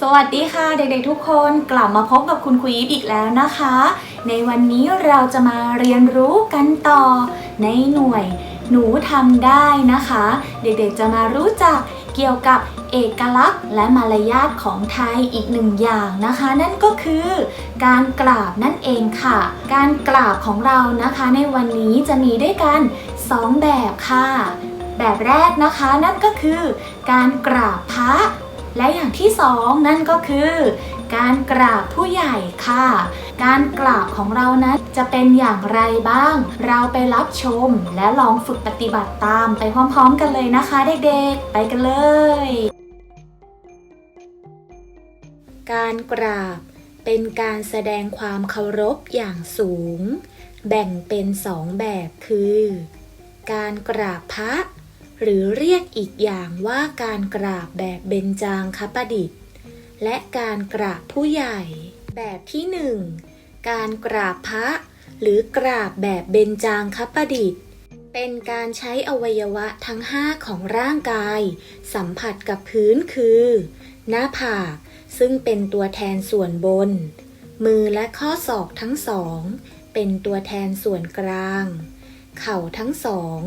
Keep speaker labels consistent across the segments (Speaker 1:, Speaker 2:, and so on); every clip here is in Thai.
Speaker 1: สวัสดีค่ะเด็กๆทุกคนกลับมาพบกับคุณครูยิปอีกแล้วนะคะ ในวันนี้เราจะมาเรียนรู้กันต่อ ในหน่วยหนูทำได้นะคะ เด็กๆจะมารู้จักเกี่ยวกับเอกลักษณ์ และมารยาทของไทยอีกหนึ่งอย่างนะคะ นั่นก็คือการกราบนั่นเองค่ะ การกราบของเรานะคะ ในวันนี้จะมีด้วยกันสองแบบค่ะ แบบแรกนะคะนั่นก็คือ การกราบพระและอย่างที่สองนั่นก็คือ การกราบผู้ใหญ่ค่ะ การกราบของเรานะจะเป็นอย่างไรบ้าง เราไปรับชมและลองฝึกปฏิบัติตามไปพร้อมๆ กันเลยนะคะเด็กๆ ไปกันเลย การกราบเป็นการแสดงความเคารพอย่างสูง แบ่งเป็นสองแบบคือ การกราบพระ หรือเรียกอีกอย่างว่าการกราบแบบเบญจางคประดิษฐ์ และการกราบผู้ใหญ่ แบบที่หนึ่งการกราบพระ หรือกราบแบบเบญจางคประดิษฐ์ เป็นการใช้อวัยวะทั้งห้าของร่างกาย สัมผัสกับพื้นคือ หน้าผากซึ่งเป็นตัวแทนส่วนบน มือและข้อศอกทั้งสอง เป็นตัวแทนส่วนกลาง เข่าทั้งสอง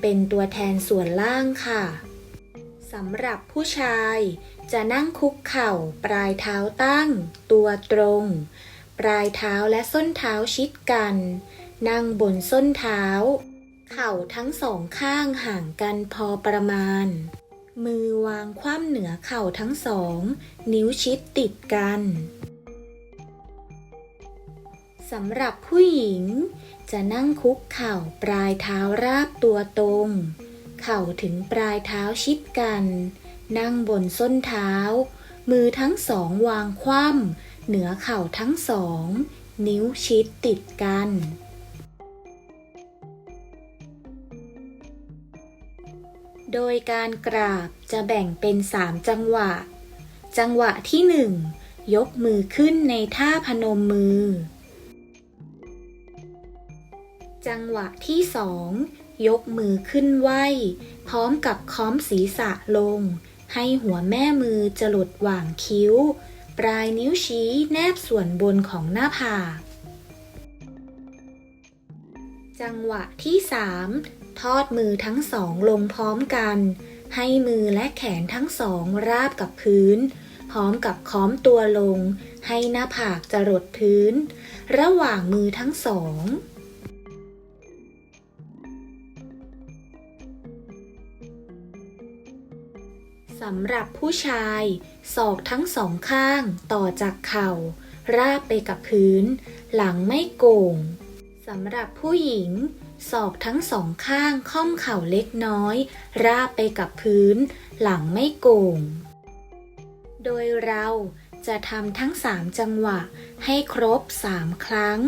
Speaker 1: เป็นตัวแทนส่วนล่างค่ะสำหรับผู้ชาย จะนั่งคุกเข่าปลายเท้าตั้ง ตัวตรง ปลายเท้าและส้นเท้าชิดกัน นั่งบนส้นเท้า เข่าทั้งสองข้างห่างกันพอประมาณ มือวางคว่ำเหนือเข่าทั้งสอง นิ้วชิดติดกัน สำหรับผู้หญิง จะนั่งคุกเข่าปลายเท้าราบตัวตรง เข่าถึงปลายเท้าชิดกัน นั่งบนส้นเท้า มือทั้งสองวางคว่ำเหนือเข่าทั้งสอง นิ้วชิดติดกัน โดยการกราบจะแบ่งเป็นสามจังหวะ จังหวะที่หนึ่งยกมือขึ้นในท่าพนมมือ จังหวะที่สองยกมือขึ้นไหวพร้อมกับค้อมศีรษะลง ให้หัวแม่มือจรดหว่างคิ้ว ปลายนิ้วชี้แนบส่วนบนของหน้าผากจังหวะที่สามทอดมือทั้งสองลงพร้อมกัน ให้มือและแขนทั้งสองราบกับพื้น พร้อมกับค้อมตัวลง ให้หน้าผากจรดพื้น ระหว่างมือทั้งสอง สำหรับผู้ชาย ศอกทั้งสองข้างต่อจากเข่า ราบไปกับพื้น หลังไม่โก่งสำหรับผู้หญิง ศอกทั้งสองข้างค่อมเข่าเล็กน้อย ราบไปกับพื้น หลังไม่โก่ง โดยเราจะทำทั้งสามจังหวะให้ครบสามครั้ง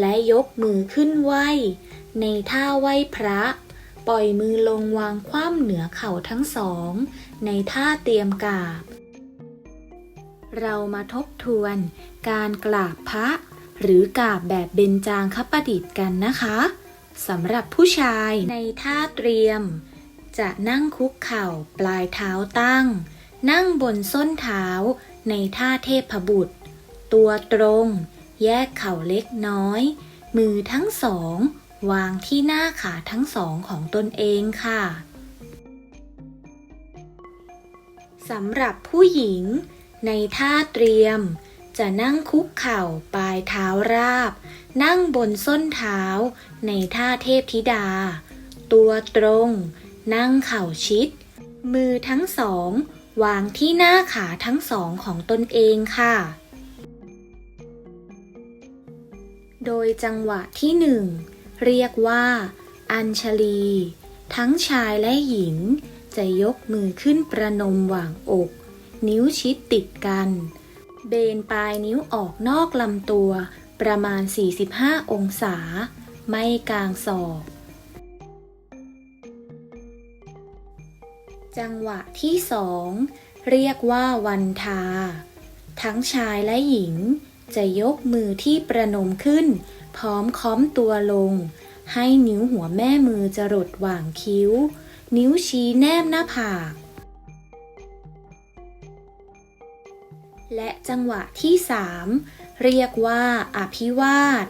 Speaker 1: และยกมือขึ้นไหวในท่าไหวพระ ปล่อยมือลงวางคว่ำเหนือเข่าทั้งสอง ในท่าเตรียมกราบ เรามาทบทวนการกราบพระ หรือกราบแบบเบญจางคประดิษฐ์กันนะคะสำหรับผู้ชายในท่าเตรียม จะนั่งคุกเข่าปลายเท้าตั้ง นั่งบนส้นเท้าในท่าเทพบุตร ตัวตรง แยกเข่าเล็กน้อย มือทั้งสอง วางที่หน้าขาทั้งสองของตนเองค่ะสำหรับผู้หญิง ในท่าเตรียม จะนั่งคุกเข่าปลายเท้าราบ นั่งบนส้นเท้า ในท่าเทพธิดา ตัวตรง นั่งเข่าชิด มือทั้งสอง วางที่หน้าขาทั้งสองของตนเองค่ะ โดยจังหวะที่หนึ่งเรียกว่า อัญชลี ทั้งชายและหญิง จะยกมือขึ้นประนมหว่างอก นิ้วชิดติดกัน เบนปลายนิ้วออกนอกลำตัว ประมาณ 45 องศา ไม่กลางศอก จังหวะที่สองเรียกว่าวันทา ทั้งชายและหญิง จะยกมือที่ประนมขึ้น พร้อมค้อมตัวลง ให้นิ้วหัวแม่มือจรดหว่างคิ้ว นิ้วชี้แนบหน้าผาก และจังหวะที่สามเรียกว่าอภิวาท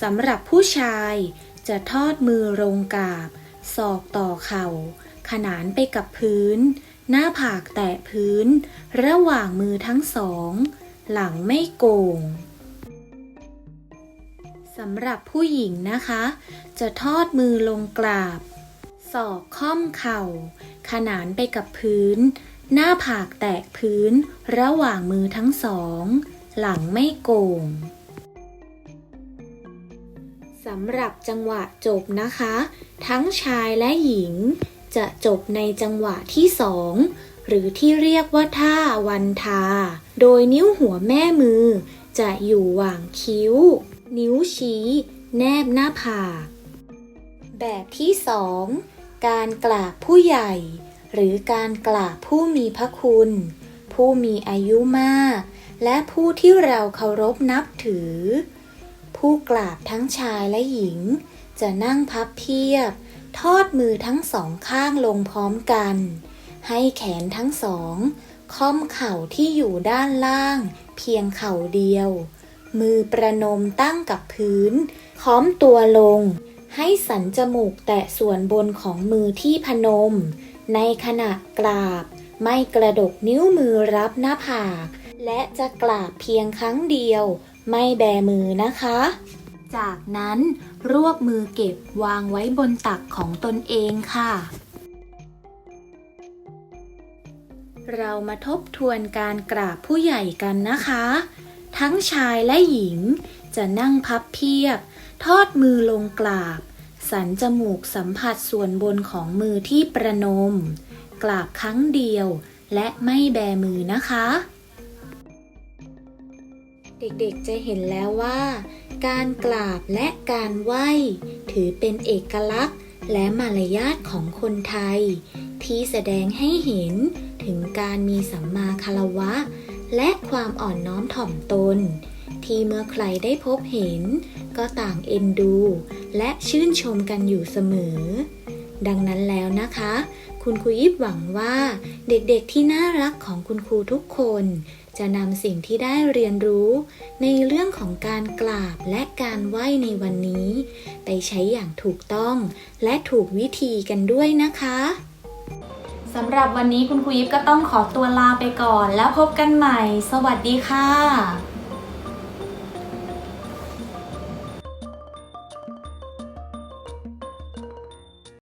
Speaker 1: สำหรับผู้ชายจะทอดมือลงกาบ ศอกต่อเข่า ขนานไปกับพื้น หน้าผากแตะพื้น ระหว่างมือทั้งสอง หลังไม่โกงสำหรับผู้หญิงนะคะ จะทอดมือลงกราบ ศอกค่อมเข่า ขนานไปกับพื้น หน้าผากแตะพื้น ระหว่างมือทั้งสอง หลังไม่โกงสำหรับจังหวะจบนะคะ ทั้งชายและหญิง จะจบในจังหวะที่สอง หรือที่เรียกว่าท่าวันทา โดยนิ้วหัวแม่มือ จะอยู่หว่างคิ้ว นิ้วชี้ แนบหน้าผาก แบบที่สองการกราบผู้ใหญ่ หรือการกราบผู้มีพระคุณ ผู้มีอายุมาก และผู้ที่เราเคารพนับถือ ผู้กราบทั้งชายและหญิง จะนั่งพับเพียบ ทอดมือทั้งสองข้างลงพร้อมกัน ให้แขนทั้งสอง ค่อมเข่าที่อยู่ด้านล่าง เพียงเข่าเดียว มือประนมตั้งกับพื้น ค้อมตัวลง ให้สันจมูกแตะส่วนบนของมือที่พนม ในขณะกราบ ไม่กระดกนิ้วมือรับหน้าผาก และจะกราบเพียงครั้งเดียว ไม่แบมือนะคะ จากนั้นรวบมือเก็บวางไว้บนตักของตนเองค่ะ เรามาทบทวนการกราบผู้ใหญ่กันนะคะ ทั้งชายและหญิงจะนั่งพับเพียบ ทอดมือลงกราบ สันจมูกสัมผัสส่วนบนของมือที่ประนม กราบครั้งเดียวและไม่แบมือนะคะ เด็กๆจะเห็นแล้วว่า การกราบและการไหว้ ถือเป็นเอกลักษณ์และมารยาทของคนไทย ที่แสดงให้เห็น ถึงการมีสัมมาคารวะ และความอ่อนน้อมถ่อมตน ที่เมื่อใครได้พบเห็น ก็ต่างเอ็นดู และชื่นชมกันอยู่เสมอ ดังนั้นแล้วนะคะ คุณครูยิบหวังว่า เด็กๆที่น่ารักของคุณครูทุกคน จะนำสิ่งที่ได้เรียนรู้ ในเรื่องของการกราบและการไหว้ในวันนี้ ไปใช้อย่างถูกต้อง และถูกวิธีกันด้วยนะคะ สำหรับวันนี้คุณครูยิปก็ต้องขอตัวลาไปก่อน แล้วพบกันใหม่ สวัสดีค่ะ